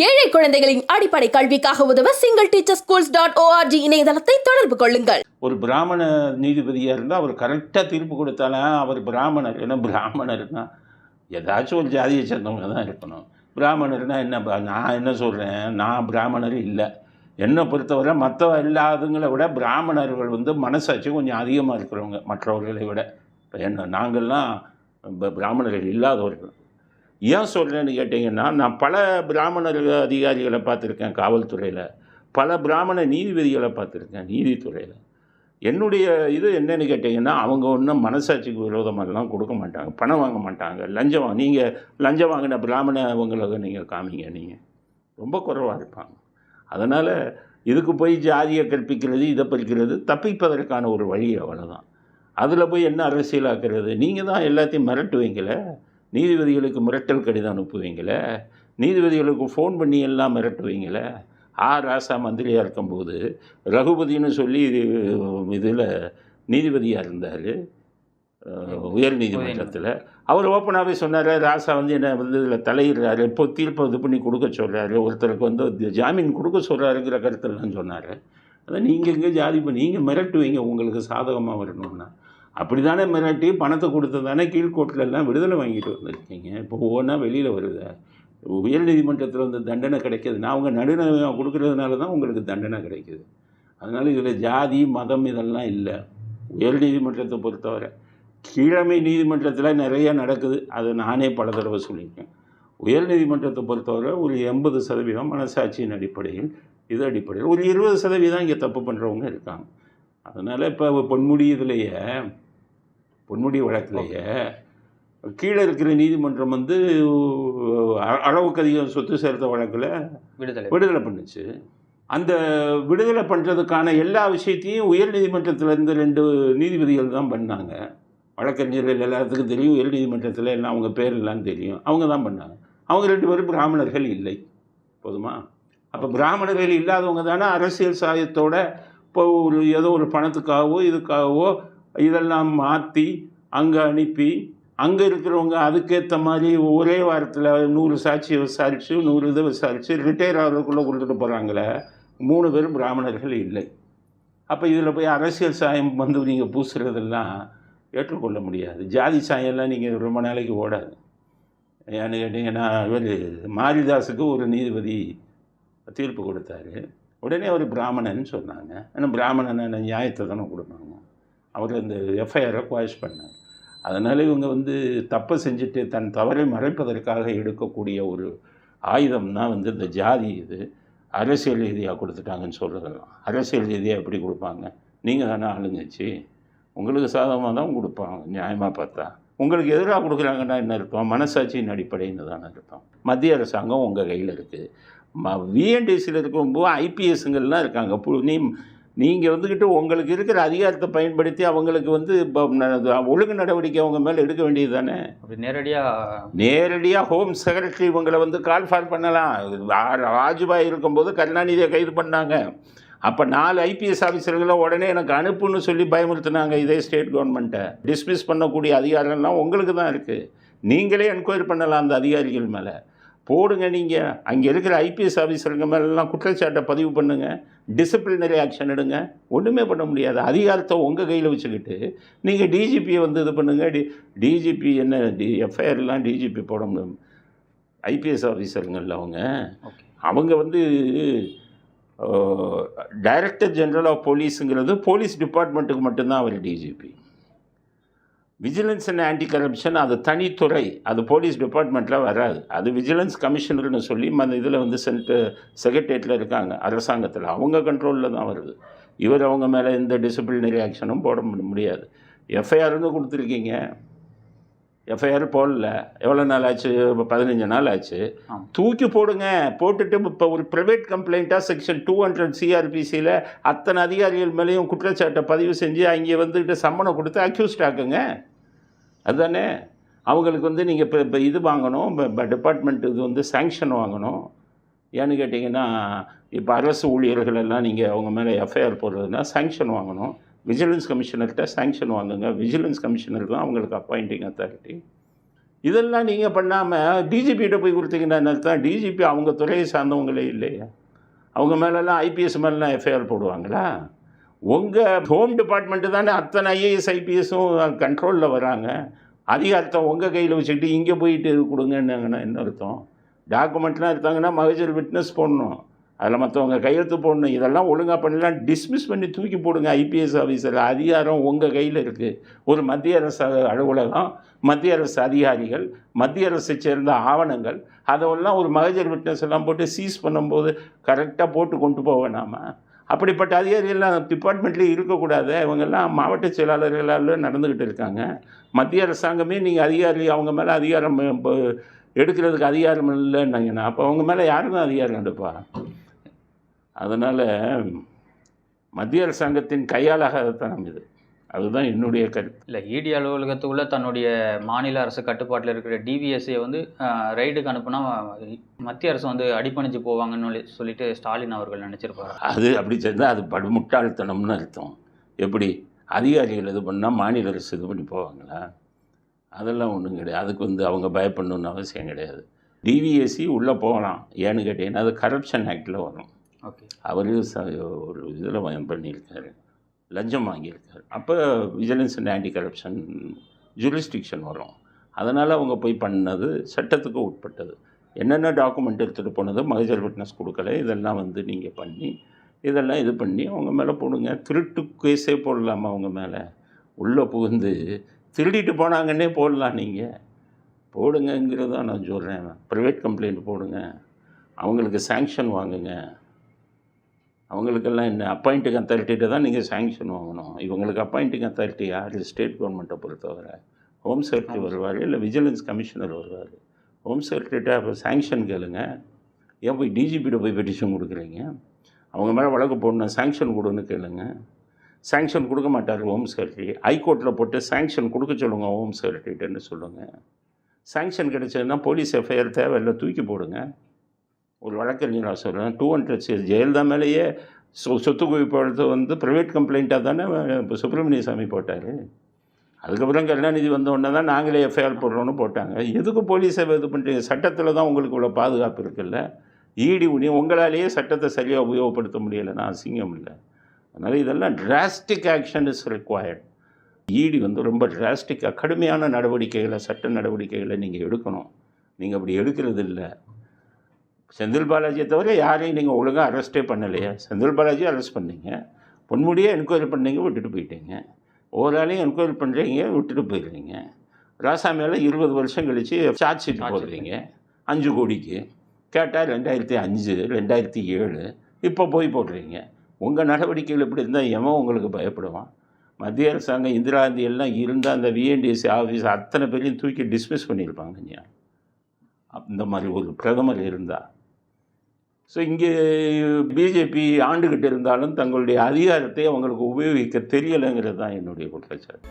ஏழை குழந்தைகளின் அடிப்படை கல்விக்காக உதவ single teacher schools dot O R G இணையதளத்தை தொடர்பு கொள்ளுங்கள். ஒரு பிராமண நீதிபதியாக இருந்தால் அவர் கரெக்டாக தீர்ப்பு கொடுத்தாலும் அவர் பிராமணர் ஏன்னா பிராமணர்னா ஏதாச்சும் ஒரு ஜாதியை சேர்ந்தவங்க தான் இருக்கணும். பிராமணர்னா என்ன ப- நான் என்ன சொல்கிறேன் நான் பிராமணர் இல்லை. என்னை பொறுத்தவரை மற்ற எல்லாதுங்களை விட பிராமணர்கள் வந்து மனசாட்சி கொஞ்சம் அதிகமாக இருக்கிறவங்க மற்றவர்களை விட. இப்போ என்ன நாங்கள்லாம் பிராமணர்கள் இல்லாதவர்கள். ஏன் சொல்கிறேன்னு கேட்டிங்கன்னா நான் பல பிராமணர் அதிகாரிகளை பார்த்துருக்கேன் காவல்துறையில். பல பிராமண நீதிபதிகளை பார்த்துருக்கேன் நீதித்துறையில். என்னுடைய இது என்னன்னு கேட்டிங்கன்னா அவங்க ஒன்றும் மனசாட்சிக்கு விரோதமாகலாம் கொடுக்க மாட்டாங்க. பணம் வாங்க மாட்டாங்க. லஞ்சம் வாங்க நீங்கள் லஞ்சம் வாங்கின பிராமண அவங்களுக்கு நீங்கள் காமிங்க நீங்கள் ரொம்ப குறைவாக இருப்பாங்க. அதனால் இதுக்கு போய் ஜாதியை கற்பிக்கிறது இதை பறிக்கிறது தப்பிப்பதற்கான ஒரு வழி அவ்வளோதான் அதில் போய் என்ன அரசியலாக்குறது? நீங்கள் தான் எல்லாத்தையும் மிரட்டுவீங்களே. நீதிபதிகளுக்கு மிரட்டல் கடிதம் அனுப்புவீங்களே நீதிபதிகளுக்கு ஃபோன் பண்ணி எல்லாம் மிரட்டுவீங்களே ஆ ராசா மந்திரியாக இருக்கும்போது ரகுபதினு சொல்லி இதில் நீதிபதியாக இருந்தார். உயர் நீதிமன்றத்தில். அவர் ஓப்பனாகவே சொன்னார் ராசா வந்து என்ன வந்து இதில் தலையிடுறாரு இப்போ தீர்ப்பை இது பண்ணி கொடுக்க சொல்கிறாரு ஒருத்தருக்கு வந்து ஜாமீன் கொடுக்க சொல்கிறாருங்கிற கருத்தெல்லாம் சொன்னார். அதான் நீங்கள் இங்கே ஜாதி பண்ணி நீங்கள் மிரட்டுவீங்க உங்களுக்கு சாதகமாக வரணும்னா. அப்படி தானே மிரட்டி பணத்தை கொடுத்து தானே கீழ்கோட்டிலெல்லாம் விடுதலை வாங்கிட்டு வந்துருக்கீங்க? இப்போ ஒவ்வொன்றா வெளியில் வருது. உயர் நீதிமன்றத்தில் வந்து தண்டனை கிடைக்கிதுன்னா அவங்க நடுநிலை கொடுக்கறதுனால தான் உங்களுக்கு தண்டனை கிடைக்கிது. அதனால் இதில் ஜாதி மதம் இதெல்லாம் இல்லை. உயர் நீதிமன்றத்தை பொறுத்தவரை கீழமை நீதிமன்றத்தில் நிறைய நடக்குது. அது நானே பல தடவை சொல்லியிருக்கேன். உயர் நீதிமன்றத்தை பொறுத்தவரை ஒரு எண்பது சதவீதம் மனசாட்சியின் அடிப்படையில் இது அடிப்படையில் ஒரு இருபது சதவீதம் இங்கே தப்பு பண்ணுறவங்க இருக்காங்க. அதனால் இப்போ பொன்முடி இதுலேயே பொன்முடி வழக்கிலேயே கீழே இருக்கிற நீதிமன்றம் வந்து அளவுக்கு அதிகம் சொத்து சேர்த்த வழக்கில் விடுதலை. விடுதலை பண்ணுச்சு. அந்த விடுதலை பண்ணுறதுக்கான எல்லா விஷயத்தையும் உயர் நீதிமன்றத்தில் இருந்த ரெண்டு நீதிபதிகள் தான் பண்ணாங்க. வழக்கறிஞர்கள் எல்லாத்துக்கும் தெரியும் உயர் நீதிமன்றத்தில் எல்லாம் அவங்க பேர் எல்லாம் தெரியும். அவங்க தான் பண்ணாங்க. அவங்க ரெண்டு பேரும் பிராமணர்கள் இல்லை. போதுமா? அப்போ பிராமணர்கள் இல்லாதவங்க தானே அரசியல் சாயத்தோட இப்போ ஒரு ஏதோ ஒரு பணத்துக்காகவோ இதுக்காகவோ இதெல்லாம் மாற்றி அங்கே அனுப்பி அங்கே இருக்கிறவங்க அதுக்கேற்ற மாதிரி ஒரே வாரத்தில் நூறு சாட்சியை விசாரித்து நூறு இதை விசாரித்து ரிட்டையர் ஆகிறதுக்குள்ளே கொடுத்துட்டு போகிறாங்களே மூணு பேரும் பிராமணர்கள் இல்லை. அப்போ இதில் போய் அரசியல் சாயம் வந்து நீங்கள் பூசுறதெல்லாம் ஏற்றுக்கொள்ள முடியாது. ஜாதி சாயம்லாம் நீங்கள் ரொம்ப நாளைக்கு ஓடாது. ஏன்னு கேட்டிங்கன்னா இவர் மாரிதாஸுக்கு ஒரு நீதிபதி தீர்ப்பு கொடுத்தாரு. உடனே அவர் பிராமணன் சொன்னாங்க. ஏன்னா பிராமணன் என்ன நியாயத்தை தானே கொடுப்பாங்க. அவர் அந்த எஃப்ஐஆரை குவாஷ் பண்ணார். அதனால் இவங்க வந்து தப்பை செஞ்சுட்டு தன் தவறை மறைப்பதற்காக எடுக்கக்கூடிய ஒரு ஆயுதம் தான் வந்து இந்த ஜாதி இது. அரசியல் ரீதியாக கொடுத்துட்டாங்கன்னு சொல்கிறதெல்லாம் அரசியல் ரீதியாக எப்படி கொடுப்பாங்க? நீங்கள் தானே ஆளுங்கச்சு உங்களுக்கு சாதகமாக தான் கொடுப்பாங்க. நியாயமாக பார்த்தா. உங்களுக்கு எதிராக கொடுக்குறாங்கன்னா என்ன அர்த்தம்? மனசாட்சியின் அடிப்படைன்னு தானே அர்த்தம். மத்திய அரசாங்கம் உங்கள் கையில் இருக்குது ம விஎன்டிசியில் இருக்கும்போது ஐபிஎஸ்ங்கள்லாம் இருக்காங்க. பு- நீ நீங்கள் வந்துக்கிட்டு உங்களுக்கு இருக்கிற அதிகாரத்தை பயன்படுத்தி அவங்களுக்கு வந்து இப்போ ஒழுங்கு நடவடிக்கை அவங்க மேலே எடுக்க வேண்டியது தானே? அப்படி நேரடியாக நேரடியாக ஹோம் செக்ரட்டரி இவங்களை வந்து கால் ஃபால் பண்ணலாம். வாஜ்பாய் இருக்கும்போது கருணாநிதியை கைது பண்ணாங்க. அப்போ நாலு ஐபிஎஸ் ஆஃபீஸர்களை உடனே எனக்கு அனுப்புன்னு சொல்லி பயமுறுத்துனாங்க இதே ஸ்டேட் கவர்மெண்ட்டை டிஸ்மிஸ் பண்ணக்கூடிய அதிகாரம்லாம் உங்களுக்கு தான் இருக்குது நீங்களே என்கொயரி பண்ணலாம் அந்த அதிகாரிகள் மேலே. போடுங்க நீங்கள் அங்கே இருக்கிற ஐபிஎஸ் ஆஃபீஸருங்க மேலெல்லாம் குற்றச்சாட்டை பதிவு பண்ணுங்கள் டிசிப்ளினரி ஆக்ஷன் எடுங்க. ஒன்றுமே பண்ண முடியாது. அதிகாரத்தை உங்கள் கையில் வச்சுக்கிட்டு நீங்கள் டிஜிபியை வந்து இது பண்ணுங்கள் டி டிஜிபி என்ன டி எஃப்ஐஆர்லாம் டிஜிபி போட முடியும். ஐபிஎஸ் ஆஃபீஸருங்கள்ல அவங்க. அவங்க வந்து டைரக்டர் ஜெனரல் ஆஃப் போலீஸுங்கிறது போலீஸ் டிபார்ட்மெண்ட்டுக்கு மட்டும்தான் அவர் DGP vigilance and anti corruption அது தனித்துறை அது போலீஸ் டிபார்ட்மெண்ட்டில் வராது. அது விஜிலன்ஸ் கமிஷனர்னு சொல்லி அந்த இதில் வந்து சென்ட்ரு செக்ரட்டேரியட்டில் இருக்காங்க அரசாங்கத்தில். அவங்க கண்ட்ரோலில் தான் வருது. இவர் அவங்க மேலே எந்த டிசிப்ளினரி ஆக்ஷனும் போட முடியாது. எஃப்ஐஆர்னு கொடுத்துருக்கீங்க. எஃப்ஐஆர் போடல. எவ்வளோ நாள் ஆச்சு? இப்போ பதினஞ்சு நாள் ஆச்சு. தூக்கி போடுங்க. போட்டுட்டு இப்போ ஒரு ப்ரைவேட் கம்ப்ளைண்ட்டாக செக்ஷன் டூ ஹண்ட்ரட் சிஆர்பிசியில் அத்தனை அதிகாரிகள் மேலேயும் குற்றச்சாட்டை பதிவு செஞ்சு அங்கே வந்துக்கிட்டு சம்மணம் கொடுத்து அக்யூஸ்ட் ஆக்குங்க. அதுதானே? அவங்களுக்கு வந்து நீங்கள் இப்போ இப்போ இது வாங்கணும் இப்போ டிபார்ட்மெண்ட் இது வந்து சேங்ஷன் வாங்கணும். ஏன்னு கேட்டிங்கன்னா இப்போ அரசு ஊழியர்கள் எல்லாம் நீங்கள் அவங்க மேலே எஃப்ஐஆர் போடுறதுனா சேங்ஷன் வாங்கணும். விஜிலன்ஸ் கமிஷனர்கிட்ட சேங்ஷன் வாங்குங்க. விஜிலன்ஸ் கமிஷனர் தான் அவங்களுக்கு அப்பாயிண்டிங் அத்தாரிட்டி இதெல்லாம் நீங்கள் பண்ணாமல் டிஜிபிகிட்ட போய் கொடுத்தீங்கன்னா என்ன டிஜிபி அவங்க துறையை சார்ந்தவங்களே இல்லையா. அவங்க மேலெல்லாம் ஐபிஎஸ் மேலாம் எஃப்ஐஆர் போடுவாங்களா? உங்கள் ஹோம் டிபார்ட்மெண்ட்டு தானே அத்தனை ஐஏஎஸ் ஐபிஎஸும் கண்ட்ரோலில் வராங்க. அதிகாரத்தை உங்கள் கையில் வச்சுக்கிட்டு இங்கே போயிட்டு இது கொடுங்கன்னாங்கன்னா என்ன அர்த்தம்? டாக்குமெண்ட்லாம் எடுத்தாங்கன்னா மகஜர் விட்னஸ் போடணும். அதில் மற்றவங்க கையெழுத்து போடணும். இதெல்லாம் ஒழுங்காக பண்ணலாம் டிஸ்மிஸ் பண்ணி தூக்கி போடுங்க ஐபிஎஸ் ஆஃபீஸர் அதிகாரம் உங்கள் கையில் இருக்குது ஒரு மத்திய அரசு அலுவலகம் மத்திய அரசு அதிகாரிகள் மத்திய அரசை சேர்ந்த ஆவணங்கள் அதெல்லாம் ஒரு மகஜர் விட்னஸ் எல்லாம் போட்டு சீஸ் பண்ணும்போது கரெக்டாக போட்டு கொண்டு போவேன் நாம அப்படிப்பட்ட அதிகாரிகள்லாம் டிபார்ட்மெண்ட்லேயே இருக்கக்கூடாது. இவங்கெல்லாம் மாவட்ட செயலாளர்களால் நடந்துக்கிட்டு இருக்காங்க. மத்திய அரசாங்கமே நீங்கள் அதிகாரி அவங்க மேலே அதிகாரம் இப்போ எடுக்கிறதுக்கு அதிகாரம் இல்லைன்னாங்கன்னா அப்போ அவங்க மேலே யாரு தான் அதிகாரம் எடுப்பா? அதனால் மத்திய அரசாங்கத்தின் கையாளாகத்தான் இது. அதுதான் என்னுடைய கருத்து. இல்லை இடி அலுவலகத்துக்குள்ள தன்னுடைய மாநில அரசு கட்டுப்பாட்டில் இருக்கிற டிவிஎஸ்சியை வந்து ரைடுக்கு அனுப்புனா மத்திய அரசு வந்து அடிப்பணிஞ்சு போவாங்கன்னு சொல்லி- சொல்லிட்டு ஸ்டாலின் அவர்கள் நினைச்சிருப்பாரு? அது அப்படி சேர்ந்தால் அது படு முட்டாள்தனம்னு அர்த்தம். எப்படி? அதிகாரிகள் இது பண்ணால் மாநில அரசு இது பண்ணி போவாங்களா? அதெல்லாம் ஒன்றும் கிடையாது. அதுக்கு வந்து அவங்க பயப்படணுன்னு அவசியம் கிடையாது. டிவிஎஸ்சி உள்ளே போகலாம். ஏன்னு கேட்டீங்கன்னா அது கரப்ஷன் ஆக்டில் வரும். ஓகே. அவர் ச ஒரு இதில் பண்ணியிருக்காரு. லஞ்சம் வாங்கியிருக்காரு. அப்போ vigilance and anti corruption jurisdiction வரும். அதனால் அவங்க போய் பண்ணது சட்டத்துக்கு உட்பட்டது. என்னென்ன டாக்குமெண்ட் எடுத்துகிட்டு போனது மகஜர் விட்னஸ் கொடுக்கல. இதெல்லாம் வந்து நீங்கள் பண்ணி இதெல்லாம் இது பண்ணி அவங்க மேலே போடுங்க. திருட்டு கேஸே போடலாமா அவங்க மேலே? உள்ளே புகுந்து திருடிட்டு போனாங்கன்னே போடலாம் நீங்கள் போடுங்கங்கிறதான் நான் சொல்கிறேன். ப்ரைவேட் கம்ப்ளைண்ட் போடுங்க. அவங்களுக்கு சேங்ஷன் வாங்குங்க. அவங்களுக்கெல்லாம் என்ன அப்பாயிண்டிங் அத்தாரிட்டிகிட்ட தான் நீங்கள் சேங்ஷன் வாங்கணும். இவங்களுக்கு அப்பாயிண்டிங் அத்தாரிட்டி யார்? ஸ்டேட் கவர்மெண்ட்டை பொறுத்தவரை. ஹோம் செக்ரட்டரி வருவார் இல்லை விஜிலன்ஸ் கமிஷனர் வருவார். ஹோம் செக்ரட்டரிட்ட அப்போ சேங்ஷன் கேளுங்க. ஏன் போய் டிஜிபிட்ட போய் பெட்டிஷன் கொடுக்குறீங்க? அவங்க மேலே வழக்கு போடணும் சேங்ஷன் கொடுன்னு கேளுங்க. சேங்ஷன் கொடுக்க மாட்டார் ஹோம் செக்ரட்டரி ஹைகோர்ட்டில் போட்டு சேங்ஷன் கொடுக்க சொல்லுங்கள் ஹோம் செக்ரட்டரிட்டன்னு சொல்லுங்கள் சேங்ஷன் கிடைச்சதுன்னா போலீஸ் எஃப்ஐஆர் தேவையில்லை தூக்கி போடுங்க. ஒரு வழக்கறிஞர் நான் சொல்கிறேன் டூ ஹண்ட்ரட் சிஎஸ் ஜெயலலிதா மேலேயே சொ சொத்து குவிப்பு வந்து ப்ரைவேட் கம்ப்ளைண்ட்டாக தானே இப்போ சுப்பிரமணிய சாமி போட்டார். அதுக்கப்புறம் கருணாநிதி வந்த உடனே தான் நாங்களே எஃப்ஐஆர் போடுறோன்னு போட்டாங்க. எதுக்கு போலீஸை இது பண்ணுறீங்க சட்டத்தில் தான் உங்களுக்கு இவ்வளோ பாதுகாப்பு இருக்குல்ல? ஈடி உனி உங்களாலேயே சட்டத்தை சரியாக உபயோகப்படுத்த முடியலைன்னா அசிங்கம் இல்லை. அதனால் இதெல்லாம் drastic action is required ED வந்து ரொம்ப டிராஸ்டிக்காக கடுமையான நடவடிக்கைகளை சட்ட நடவடிக்கைகளை நீங்கள் எடுக்கணும். நீங்கள் அப்படி எடுக்கிறது இல்லை. செந்தில் பாலாஜியை தவிர யாரையும் நீங்கள் ஒழுங்காக அரெஸ்ட்டே பண்ணலையா. செந்தில் பாலாஜி அரெஸ்ட் பண்ணீங்க. பொன்முடியே என்கொயரி பண்ணீங்க விட்டுட்டு போயிட்டீங்க. ஓராளையும் என்கொயரி பண்ணுறீங்க விட்டுட்டு போயிடுறீங்க. ராசாமியால் இருபது வருஷம் கழித்து சார்ஜ் ஷீட் போடுறீங்க. அஞ்சு கோடிக்கு. கேட்டால் ரெண்டாயிரத்தி அஞ்சு ரெண்டாயிரத்தி ஏழு. இப்போ போய் போடுறீங்க. உங்கள் நடவடிக்கைகள் இப்படி இருந்தால் எவன் உங்களுக்கு பயப்படுவான்? மத்திய அரசாங்கம் இந்திரா காந்தி எல்லாம் இருந்தால் அந்த விஎன்டிஎஸ்சி ஆஃபீஸ் அத்தனை பேரையும் தூக்கி டிஸ்மிஸ் பண்ணியிருப்பாங்க ஐயா இந்த மாதிரி ஒரு பிரதமர் இருந்தால் ஸோ இங்கே பிஜேபி ஆண்டுகிட்டு இருந்தாலும் தங்களுடைய அதிகாரத்தை அவங்களுக்கு உபயோகிக்க தெரியலைங்கிறது தான் என்னுடைய குற்றச்சாட்டு.